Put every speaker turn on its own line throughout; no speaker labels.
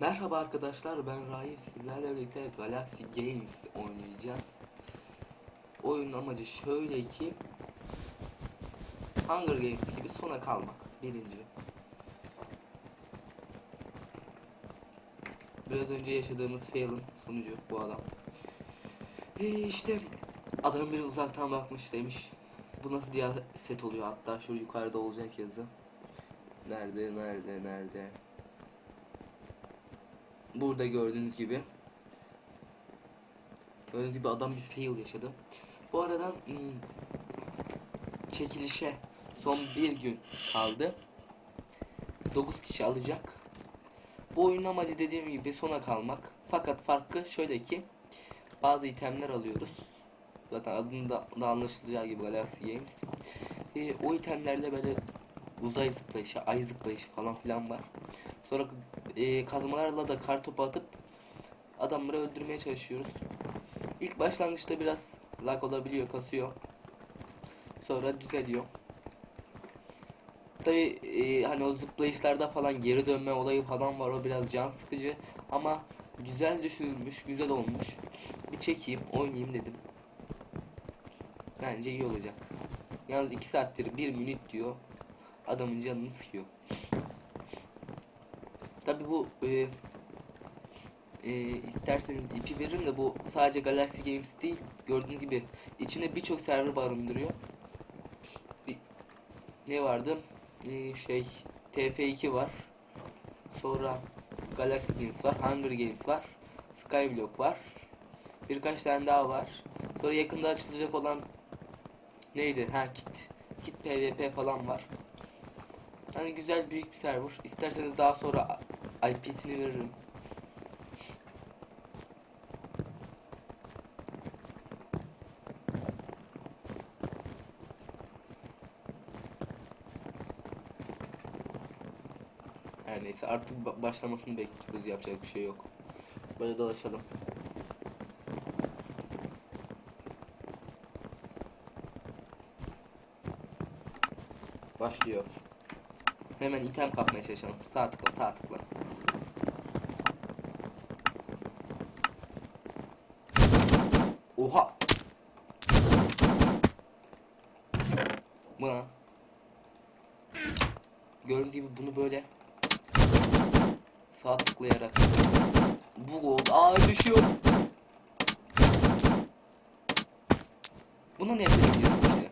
Merhaba arkadaşlar ben Raif sizlerle birlikte Galaxy Games oynayacağız. Oyunun amacı şöyle ki Hunger Games gibi sona kalmak birinci. Biraz önce yaşadığımız fail'ın sonucu bu adam. Ee, işte adam bir uzaktan bakmış demiş. Bu nasıl diye set oluyor hatta şu yukarıda olacak yazı. Nerede nerede nerede? Burada gördüğünüz gibi Gördüğünüz gibi adam bir fail yaşadı. Bu arada hmm, çekilişe son bir gün kaldı. 9 kişi alacak. Bu oyunun amacı dediğim gibi sona kalmak. Fakat farkı şöyle ki bazı itemler alıyoruz. Zaten adında da anlaşılacağı gibi Galaxy Games. Ee, o itemlerde böyle uzay zıplayışı, ay zıplayışı falan filan var. Sonra e, kazmalarla da kartopu atıp adamları öldürmeye çalışıyoruz. İlk başlangıçta biraz lag olabiliyor, kasıyor. Sonra düzeliyor. Tabi e, hani o zıplayışlarda falan geri dönme olayı falan var. O biraz can sıkıcı ama güzel düşünülmüş, güzel olmuş. Bir çekeyim, oynayayım dedim. Bence iyi olacak. Yalnız 2 saattir 1 minut diyor. Adamın canını sıkıyor. Tabi bu e, e, isterseniz ipi veririm de bu sadece Galaxy Games değil. Gördüğünüz gibi içinde birçok server barındırıyor. Bir, ne vardı? E, şey TF2 var. Sonra Galaxy Games var. Hunger Games var. Skyblock var. Birkaç tane daha var. Sonra yakında açılacak olan neydi? Ha Kit. Kit PvP falan var. Hani güzel büyük bir server. İsterseniz daha sonra IP'sini veririm. Her neyse artık ba- başlamasını bekliyoruz. Yapacak bir şey yok. Böyle dolaşalım. Başlıyor. Hemen item kapmaya çalışalım. Sağ tıkla, sağ tıkla. Oha! Bu ne? Gördüğünüz gibi bunu böyle sağ tıklayarak bu oldu. Aa düşüyor. Buna nefret ediyorum işte.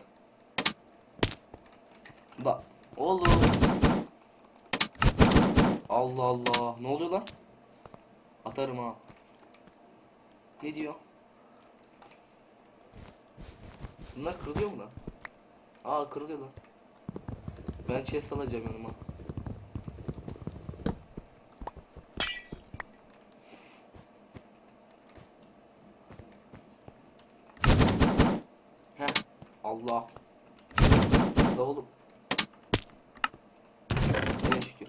Da oğlum. Allah Allah. Ne oluyor lan? Atarım ha. Ne diyor? Bunlar kırılıyor mu lan? Aa kırılıyor lan. Ben chest alacağım yanıma. Heh. Allah. Da oğlum. Ne şükür.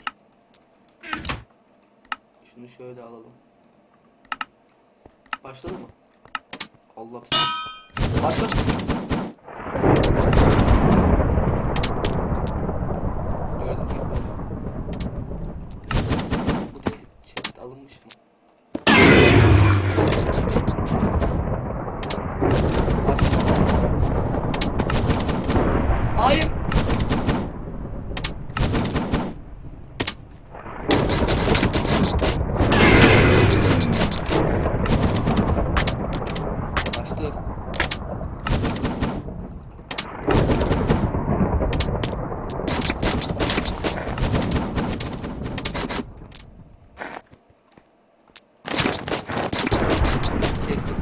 Şunu şöyle alalım. Başladı mı? Allah bismillah. Başladı. Gördüm gibi böyle. Bu te chest alınmış mı? Aç. Hayır. Açtı. Kestim.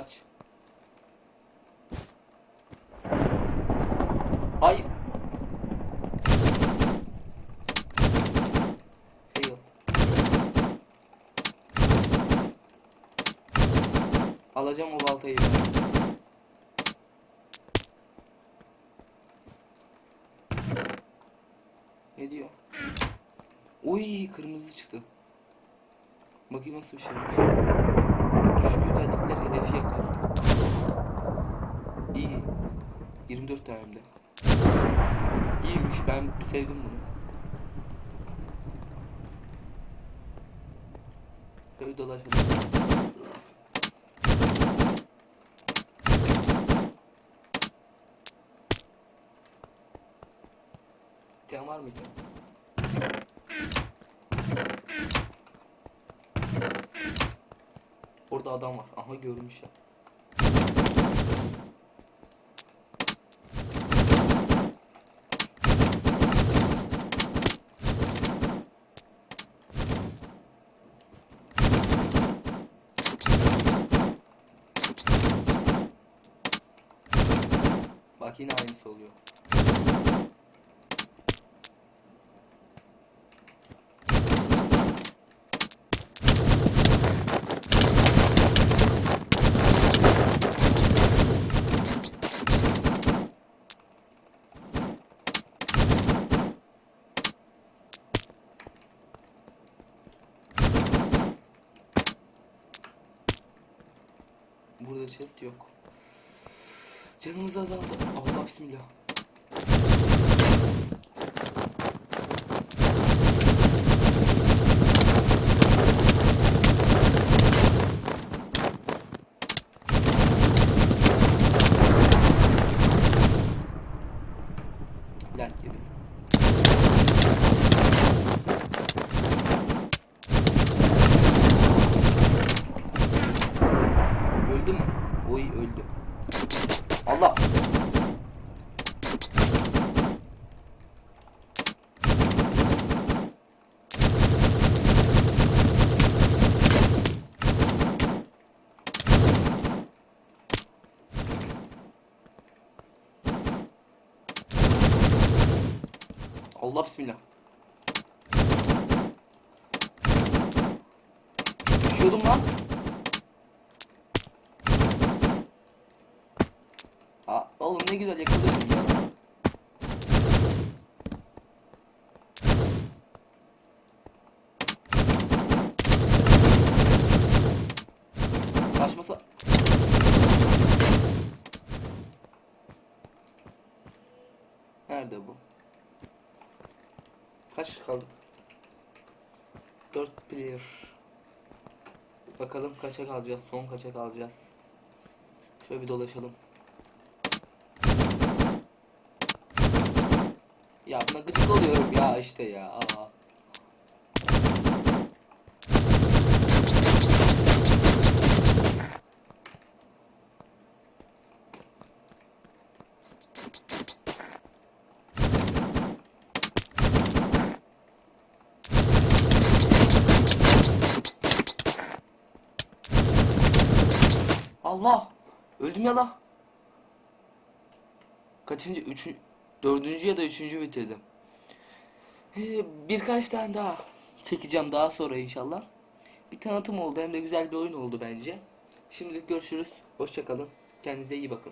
Kaç. Hayır. Fail. Alacağım o baltayı. Ne diyor? Oy kırmızı çıktı. Bakayım nasıl bir şeymiş. Düşük özellikler hedefi yakar. İyi. 24 tane de. İyiymiş ben sevdim bunu. Şöyle dolaşalım. İsteyen var mıydı? Orada adam var. Aha görmüş ya. Bak yine aynısı oluyor. Chest yok. Canımız azaldı. Allah bismillah. Allah bismillah. Düşüyordum lan. Aa, oğlum ne güzel yakalıyorsun ya. Kaçmasa... Nerede bu? Kaç kaldık? 4 player. Bakalım kaça kalacağız? Son kaça kalacağız? Şöyle bir dolaşalım. Ya buna gıcık oluyorum ya işte ya. Aa. Allah! Öldüm ya la. Kaçıncı? Üçü, dördüncü ya da üçüncü bitirdim. Ee, birkaç tane daha çekeceğim daha sonra inşallah. Bir tanıtım oldu hem de güzel bir oyun oldu bence. Şimdilik görüşürüz. Hoşçakalın. Kendinize iyi bakın.